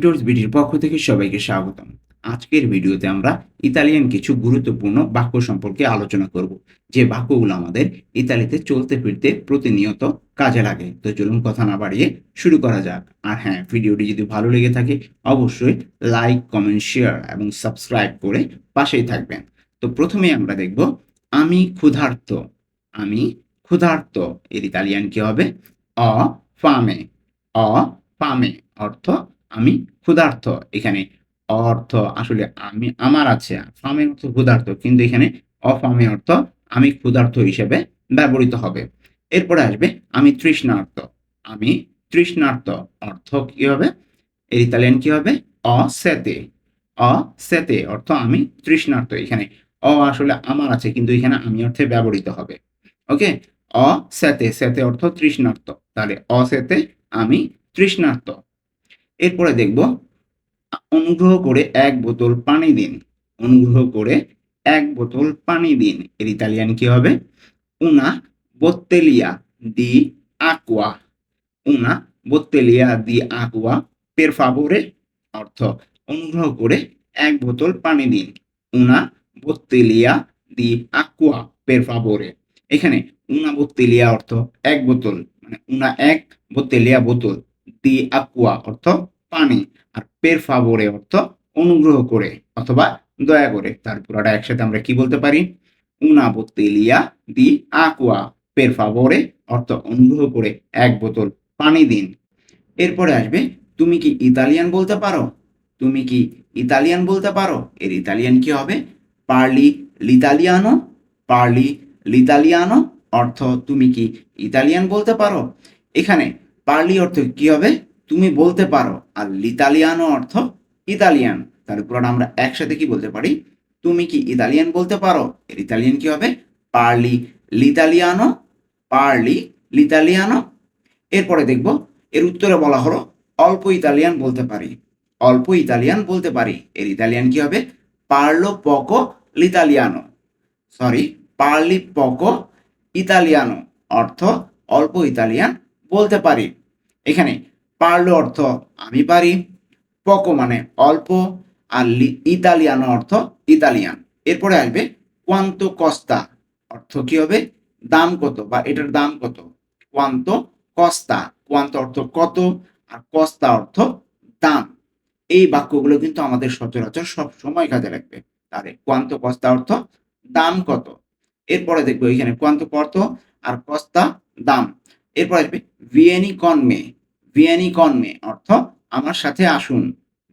Tutors বিডির পক্ষ থেকে সবাইকে স্বাগতম। আজকের ভিডিওতে আমরা ইতালিয়ান কিছু গুরুত্বপূর্ণ বাক্য সম্পর্কে আলোচনা করব, যে বাক্যগুলো আমাদের ইতালিতে চলতে ফিরতে প্রতিনিয়ত কাজে লাগে। তো চলুন কথা না বাড়িয়ে শুরু করা যাক। আর হ্যাঁ ভিডিওটি যদি ভালো লেগে থাকে, অবশ্যই লাইক, কমেন্ট, শেয়ার এবং সাবস্ক্রাইব করে পাশেই থাকবেন। তো প্রথমে আমরা দেখব, আমি ক্ষুধার্ত। আমি ক্ষুধার্ত। এর ইতালিয়ান কি হবে? অ ফামে অ ফামে অর্থ আমি ক্ষুধার্ত। এখানে অর্থ আসলে আমি, আমার আছে ফামে অর্থ ক্ষুধার্ত, কিন্তু এখানে অফামে অর্থ আমি ক্ষুধার্ত হিসেবে ব্যবহৃত হবে। এরপরে আসবে আমি তৃষ্ণার্ত। আমি তৃষ্ণার্ত অর্থ কি হবে এর ইতালিয়ান কি হবে অসেতে। অসেতে অর্থ আমি তৃষ্ণার্ত। এখানে অ আসলে আমার আছে, কিন্তু এখানে আমি অর্থে ব্যবহৃত হবে। ওকে? অসেতে, সেতে অর্থ তৃষ্ণার্ত। তাহলে অসেতে আমি তৃষ্ণার্ত। এরপরে দেখব, অনুগ্রহ করে এক বোতল পানি দিন। অনুগ্রহ করে এক বোতল পানি দিন। এর ইতালিয়ান কি হবে? উনা বোত্তেলিয়া দি আকুয়া উনা বোত্তেলিয়া দি আকুয়া পের ফাভোরে অর্থ, অনুগ্রহ করে এক বোতল পানি দিন। উনা বোত্তেলিয়া দি আকুয়া পের ফাভোরে এখানে উনা বোত্তেলিয়া অর্থ, এক বোতল মানে উনা এক বোত্তেলিয়া বোতল। দি আকুয়া অর্থ পানি আর পের ফাভোরে অর্থ অনুগ্রহ করে অথবা দয়া করে। তার পুরোটা একসাথে আমরা কি বলতে পারি? উনা বোত্তেলিয়া দি আকুয়া, পের ফাভোরে অর্থ অনুগ্রহ করে এক বোতল পানি দিন। এরপরে আসবে, তুমি কি ইতালিয়ান বলতে পারো? তুমি কি ইতালিয়ান বলতে পারো? এর ইতালিয়ান কি হবে? পার্লি লিতালিয়ানো পার্লি লিতালিয়ানো অর্থ তুমি কি ইতালিয়ান বলতে পারো? এখানে পার্লি অর্থ কি হবে? তুমি বলতে পারো। আর লিতালিয়ানো অর্থ ইতালিয়ান। তার উপর আমরা একসাথে কি বলতে পারি? তুমি কি ইতালিয়ান বলতে পারো? এর ইতালিয়ান কি হবে? পার্লি লিতালিয়ানো পার্লি লিতালিয়ানো এরপরে দেখব, এর উত্তরে বলা হলো অল্প ইতালিয়ান বলতে পারি। অল্প ইতালিয়ান বলতে পারি। এর ইতালিয়ান কি হবে? পার্লো পকো লিতালিয়ানো। সরি, পার্লি পকো ইতালিয়ানো। অর্থ অল্প ইতালিয়ান বলতে পারি। এখানে পারল অর্থ আমি পারি, পকো মানে অল্প, আর ইতালিয়ানো অর্থ ইতালিয়ান। এরপরে আসবে কোয়ান্ত কস্তা অর্থ কি হবে? দাম কত, বা এটার দাম কত? কোয়ান্ত কস্তা কোয়ান্ত অর্থ কত, আর কস্তা অর্থ দাম। এই বাক্যগুলো কিন্তু আমাদের সচরাচর সব সময় কাজে লাগবে। তাহলে কোয়ান্ত কস্তা অর্থ দাম কত? এরপরে দেখব এখানে কোয়ান্ত কত, আর কস্তা দাম। এরপরে আসবে ভিয়েনি কনমে ভিয়েনি কনমে, অর্থ আমার সাথে আসুন।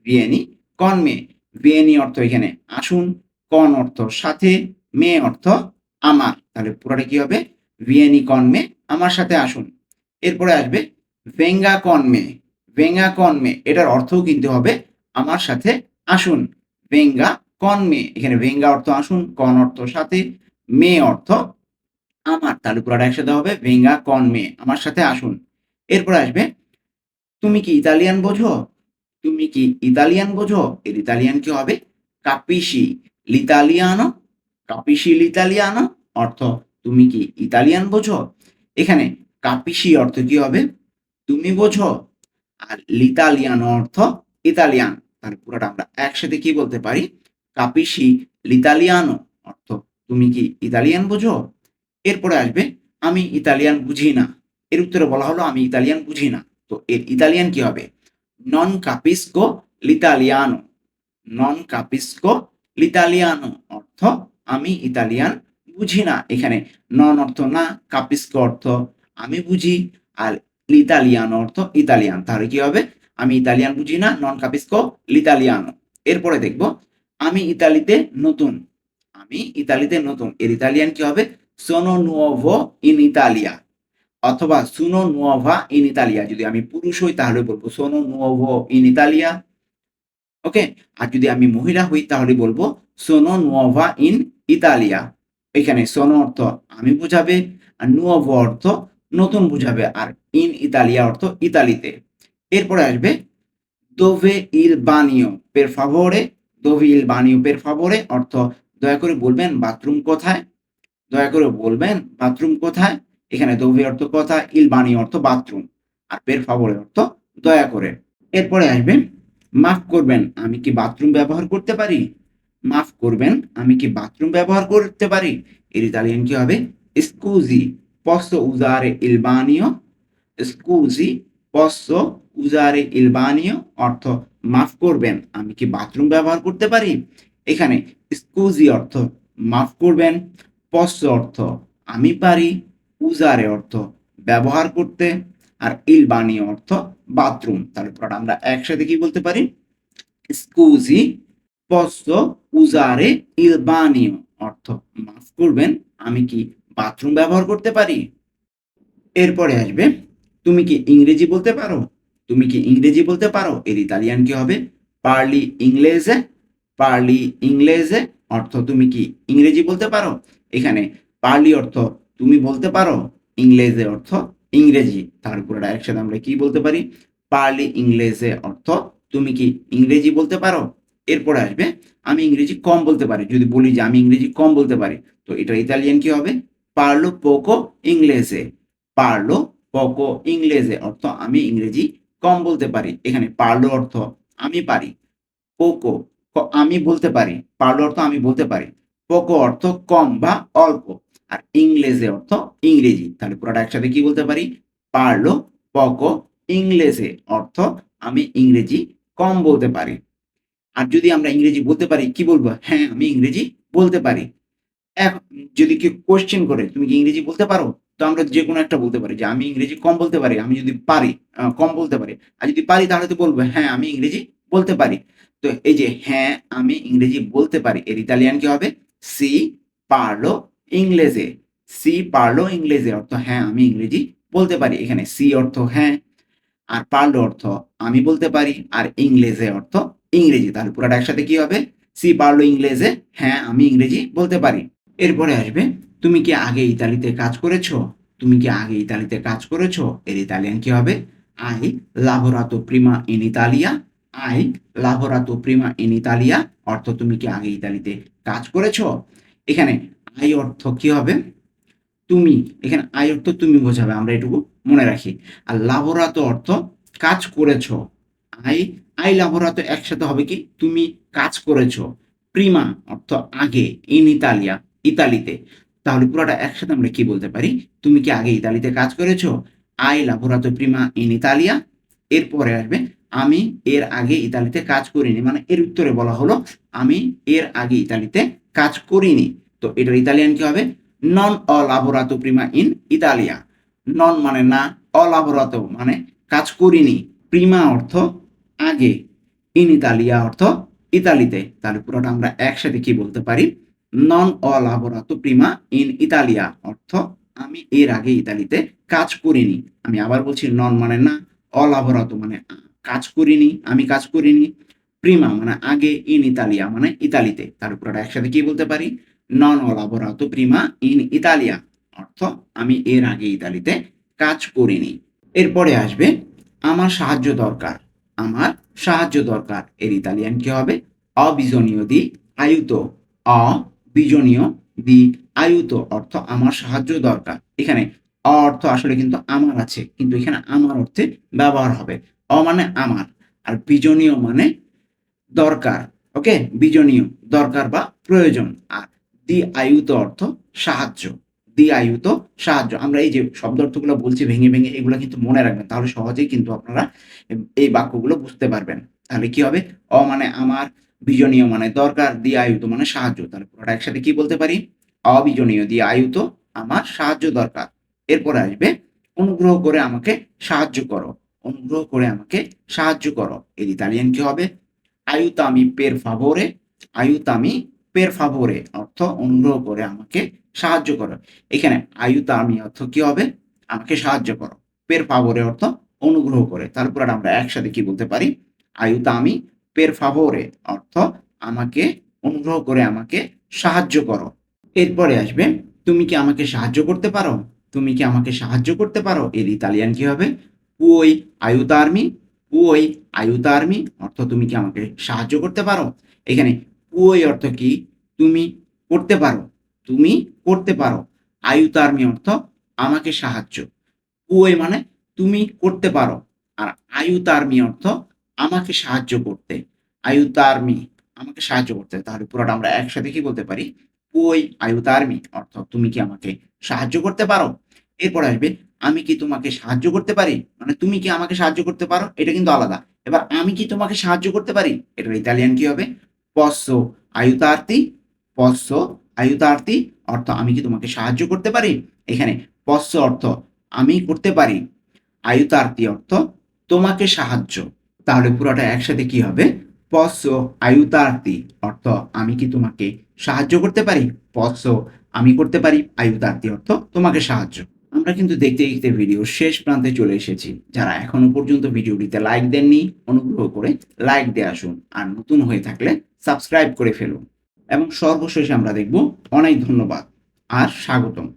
ভিয়েনি কনমে ভিয়েনি অর্থ এখানে আসুন, কন অর্থ সাথে, মে অর্থ আমার। তাহলে পুরোটা কি হবে? ভিয়েনি কনমে, আমার সাথে আসুন। এরপরে আসবে ভেঙ্গা কনমে ভেঙ্গা কনমে, এটার অর্থও কিন্তু হবে আমার সাথে আসুন। ভেঙ্গা কনমে, এখানে ভেঙ্গা অর্থ আসুন, কন অর্থ সাথে, মে অর্থ আমার। তাহলে পুরোটা একসাথে হবে, ভেঙ্গা কনমে, আমার সাথে আসুন। এরপরে আসবে তুমি কি ইতালিয়ান বোঝো? তুমি কি ইতালিয়ান বোঝো? এর ইতালিয়ান কি হবে? কাপিসি লিতালিয়ানো কাপিসি লিতালিয়ানো অর্থ, তুমি কি ইতালিয়ান বোঝো? এখানে কাপিসি অর্থ কি হবে? তুমি বোঝো। আর লিতালিয়ানো অর্থ ইতালিয়ান। তাহলে পুরোটা আমরা একসাথে কি বলতে পারি? কাপিসি লিতালিয়ানো অর্থ, তুমি কি ইতালিয়ান বোঝো? এরপরে আসবে, আমি ইতালিয়ান বুঝি না। এর উত্তরে বলা হলো, আমি ইতালিয়ান বুঝি না। তো এর ইতালিয়ান কি হবে? নন কাপিসকো লিতালিয়ানো নন কাপিসকো লিতালিয়ানো অর্থ, আমি ইতালিয়ান বুঝি না। এখানে নন অর্থ না কাপিসকো অর্থ আমি বুঝি। আর লিতালিয়ানো অর্থ ইতালিয়ান। তাহলে কি হবে? আমি ইতালিয়ান বুঝি না নন কাপিসকো লিতালিয়ানো এরপরে দেখব, আমি ইতালিতে নতুন। আমি ইতালিতে নতুন। এর ইতালিয়ান কি হবে? সোনো নুয়োভো ইন ইতালিয়া অথবা সুনো নুয়োভা ইন ইতালিয়া যদি আমি পুরুষ হই তাহলে বলব সোনো নুয়োভো ইন ইতালিয়া ওকে আর যদি আমি মহিলা হই তাহলে বলব সোনো নুয়োভা ইন ইতালিয়া এখানে সোনো অর্থ আমি বুঝাবে আর নুয়োভো অর্থ নতুন বুঝাবে আর ইন ইতালিয়া অর্থ ইতালিতে। এরপরে আসবে দোভে ইল বানিও পের ফাভোরে দোভে ইল বানিও পের ফাভরে অর্থ দয়া করে বলবেন বাথরুম কোথায়? দয়া করে বলবেন বাথরুম কোথায়? এখানে দোভে অর্থ কথা ইলবানি অর্থ বাথরুম আর পের ফাভরে অর্থ দয়া করে। এরপরে আসবেন, মাফ করবেন, আমি কি বাথরুম ব্যবহার করতে পারি? মাফ করবেন, আমি কি বাথরুম ব্যবহার করতে পারি? এর ইতালিয়ান কি হবে? স্কুজি usare il bagno স্কুজি usare il bagno অর্থ, মাফ করবেন, আমি কি বাথরুম ব্যবহার করতে পারি? এখানে স্কুজি অর্থ, মাফ করবেন, posso অর্থ, আমি পারি। উজারে অর্থ ব্যবহার করতে আর ইলবানি অর্থ বাথরুম। তাহলে পুরোটা আমরা একসাথে কি বলতে পারি? স্কুজি posso উজারে bagno অর্থ মাফ করবেন, আমি কি বাথরুম ব্যবহার করতে পারি? এরপরে আসবে, তুমি কি ইংরেজি বলতে পারো? তুমি কি ইংরেজি বলতে পারো? এর ইতালিয়ান কি হবে? পার্লি ইংলেজে পার্লি ইংলেজে অর্থ তুমি কি ইংরেজি বলতে পারো? এখানে পার্লি অর্থ তুমি বলতে পারো ইংলেজে অর্থ ইংরেজি তার পুরোটা একসাথে আমরা কি বলতে পারি? পার্লি ইংলেজে অর্থ তুমি কি ইংরেজি বলতে পারো? এরপরে আসবে, আমি ইংরেজি কম বলতে পারি, যদি বলি যে আমি ইংরেজি কম বলতে পারি, তো এটা ইতালিয়ান কি হবে? পারল পোকো ইংলেজে, পারল পোকো ইংলেজে অর্থ আমি ইংরেজি কম বলতে পারি, এখানে পারল অর্থ আমি পারি পোকো আমি বলতে পারি, পারল অর্থ আমি বলতে পারি পোকো অর্থ কম বা অল্প। আর ইংলেজে অর্থ ইংরেজি। তাহলে পুরোটা একসাথে কি বলতে পারি? পারল, পোকো, ইংলেজে অর্থ আমি ইংরেজি কম বলতে পারি। আর যদি আমরা ইংরেজি বলতে পারি, কি বলব? হ্যাঁ আমি ইংরেজি বলতে পারি। যদি কেউ কোশ্চেন করে, তুমি কি ইংরেজি বলতে পারো? তো আমরা যে কোনো একটা বলতে পারি যে, আমি ইংরেজি কম বলতে পারি, আমি যদি পারি কম বলতে পারি। আর যদি পারি, তাহলে তো বলব হ্যাঁ আমি ইংরেজি বলতে পারি। তো এই যে হ্যাঁ আমি ইংরেজি বলতে পারি। এর ইতালিয়ান কি হবে? সি, পারল ইংরেজে সি পারল ইংরেজে অর্থ হ্যাঁ আমি ইংরেজি বলতে পারি। এখানে সি অর্থ হ্যাঁ আর পারল অর্থ আমি বলতে পারি। আর ইংরেজে অর্থ ইংরেজি। তাহলে পুরোটা একসাথে কি হবে? সি পারল ইংরেজে হ্যাঁ আমি ইংরেজি বলতে পারি। এরপরে আসবে, তুমি কি আগে ইতালিতে কাজ করেছ? তুমি কি আগে ইতালিতে কাজ করেছ? এর ইতালিয়ান কি হবে? আই লাভোরাতো প্রিমা ইন ইতালিয়া। আই লাভোরাতো প্রিমা ইন ইতালিয়া। অর্থ তুমি কি আগে ইতালিতে কাজ করেছ? এখানে আই অর্থ কি হবে? তুমি, এখানে আই অর্থ তুমি বোঝাবে, আমরা এটুকু মনে রাখি। আর লাভোরাতো অর্থ কাজ করেছ। আই আই লাভোরাতো একসাথে হবে কি? তুমি কাজ করেছ। প্রিমা অর্থ আগে ইন ইতালিয়া ইতালিতে। তাহলে পুরোটা একসাথে আমরা কি বলতে পারি? তুমি কি আগে ইতালিতে কাজ করেছ? আই লাভোরাতো প্রিমা ইন ইতালিয়া এরপরে আসবে, আমি এর আগে ইতালিতে কাজ করিনি। মানে এর উত্তরে বলা হলো, আমি এর আগে ইতালিতে কাজ করিনি। তো এটার ইতালিয়ান কি হবে? নন অলাবোরাতো প্রিমা ইন ইতালিয়া নন মানে না অলাবোরাতো মানে কাজ করিনি। প্রিমা অর্থ আগে। ইন ইতালিয়া অর্থ ইতালিতে। তাহলে পুরোটা আমরা একসাথে কি বলতে পারি? নন অলাবোরাতো প্রিমা ইন ইতালিয়া অর্থ আমি এর আগে ইতালিতে কাজ করিনি। আমি আবার বলছি নন মানে না অলাবোরাতো মানে কাজ করিনি, আমি কাজ করিনি। প্রিমা মানে আগে ইন ইতালিয়া মানে ইতালিতে। তার পুরোটা একসাথে কি বলতে পারি? নন অলাবোরাতো প্রিমা ইন ইতালিয়া অর্থ আমি এর আগে ইতালিতে কাজ করিনি। এরপরে আসবে, আমার সাহায্য দরকার। আমার সাহায্য দরকার, এর ইতালিয়ান কি হবে? অবিজনীয় দি আয়ুত। অবিজনীয় দি আয়ুত, অর্থ আমার সাহায্য দরকার। এখানে অ অর্থ আসলে কিন্তু আমার আছে, কিন্তু এখানে আমার অর্থে ব্যবহার হবে। অ মানে আমার, আর বিজনীয় মানে দরকার, ওকে? বিজনীয়, দরকার বা প্রয়োজন। আর দি আয়ুত অর্থ সাহায্য দি আয়ুত সাহায্য। আমরা এই যে শব্দ অর্থগুলো বলছি, ভেঙে ভেঙে, এগুলো কিন্তু মনে রাখবেন। তাহলে সহজেই কিন্তু আপনারা এই বাক্যগুলো বুঝতে পারবেন। তাহলে কি হবে? অ মানে আমার, বিজনীয় মানে দরকার দি আয়ুত মানে সাহায্য। তাহলে পুরোটা একসাথে কি বলতে পারি? অবিজনীয় দি আয়ুত আমার সাহায্য দরকার। এরপরে আসবে, অনুগ্রহ করে আমাকে সাহায্য করো। অনুগ্রহ করে আমাকে সাহায্য করো। এর ইতালিয়ান কি হবে? আয়ুতামি পের ফাভোরে আয়ুতামি পের ফাভোরে অর্থ অনুগ্রহ করে আমাকে সাহায্য করো। এখানে আয়ুতামি অর্থ কি হবে? আমাকে সাহায্য করো। পের ফাভোরে অর্থ অনুগ্রহ করে। তারপর আমরা একসাথে কি বলতে পারি? আয়ুতামি পের ফাভোরে অর্থ আমাকে অনুগ্রহ করে আমাকে সাহায্য করো। এরপরে আসবে, তুমি কি আমাকে সাহায্য করতে পারো? তুমি কি আমাকে সাহায্য করতে পারো? এর ইতালিয়ান কি হবে? পুই আয়ুতার্মি পুই আয়ুতার্মি অর্থ তুমি কি আমাকে সাহায্য করতে পারো? এখানে পুই অর্থ কি? তুমি করতে পারো। তুমি করতে পারো। আয়ুতার্মি অর্থ আমাকে সাহায্য। পুই মানে তুমি করতে পারো। আর আয়ুতার্মি অর্থ আমাকে সাহায্য করতে। আয়ুতার্মি আমাকে সাহায্য করতে। তাহলে পুরোটা আমরা একসাথে কি বলতে পারি? পুই আয়ুতার্মি অর্থ তুমি কি আমাকে সাহায্য করতে পারো? এরপর আসবে, আমি কি তোমাকে সাহায্য করতে পারি? মানে তুমি কি আমাকে সাহায্য করতে পারো? এটা কিন্তু আলাদা। এবার আমি কি তোমাকে সাহায্য করতে পারি? এটা ইতালিয়ান কি হবে? পসো আয়ুতার্তি পসো আয়ুতার্তি অর্থ আমি কি তোমাকে সাহায্য করতে পারি? এখানে পসো অর্থ আমি করতে পারি আয়ুতার্তি অর্থ তোমাকে সাহায্য। তাহলে পুরোটা একসাথে কি হবে? পসো আয়ুতার্তি অর্থ আমি কি তোমাকে সাহায্য করতে পারি? পসো আমি করতে পারি আয়ুতার্তি অর্থ তোমাকে সাহায্য। আমরা কিন্তু দেখতে দেখতে ভিডিও শেষ প্রান্তে চলে এসেছি। যারা এখনও পর্যন্ত ভিডিওটিতে লাইক দেননি, অনুগ্রহ করে লাইক দিয়ে আসুন। আর নতুন হয়ে থাকলে সাবস্ক্রাইব করে ফেলুন। এবং সর্বশেষে আমরা দেখব অনেক ধন্যবাদ আর স্বাগতম।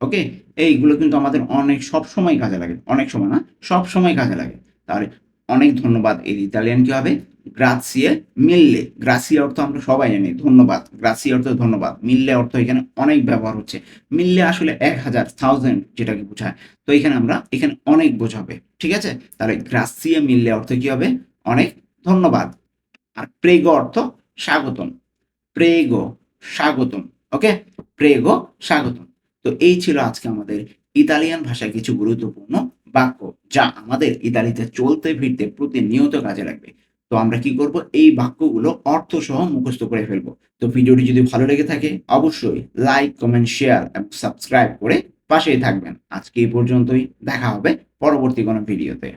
ওকে এইগুলো কিন্তু আমাদের অনেক সব সময় কাজে লাগে। অনেক সময় না, সব সময় কাজে লাগে। তাহলে অনেক ধন্যবাদ এর ইতালিয়ান কি হবে? গ্রাসিয়ে মিললে, গ্রাসিয়া অর্থ আমরা সবাই জানি, ধন্যবাদ, গ্রাসিয়া অর্থ ধন্যবাদ, মিললে অর্থ এখানে অনেক ব্যবহার হচ্ছে, মিললে আসলে এক হাজার থাউজেন্ড যেটাকে বোঝায়, তো এখানে আমরা, এখানে অনেক বোঝাবে, ঠিক আছে? তাহলে গ্রাসিয়ে মিললে অর্থ কি হবে? অনেক ধন্যবাদ, আর প্রেগো অর্থ স্বাগতম, প্রেগো স্বাগতম ওকে প্রেগো স্বাগতম, তো এই ছিল আজকে আমাদের ইতালিয়ান ভাষায় কিছু গুরুত্বপূর্ণ বাক্য, যা আমাদের ইতালিতে চলতে, ফিরতে প্রতিনিয়ত কাজে লাগবে। তো আমরা কি করব? এই বাক্যগুলো অর্থ সহ মুখস্থ করে ফেলব। তো ভিডিওটি যদি ভালো লেগে থাকে, অবশ্যই লাইক কমেন্ট শেয়ার এবং সাবস্ক্রাইব করে পাশেই থাকবেন। আজকে এই পর্যন্তই। দেখা হবে পরবর্তী কোনো ভিডিওতে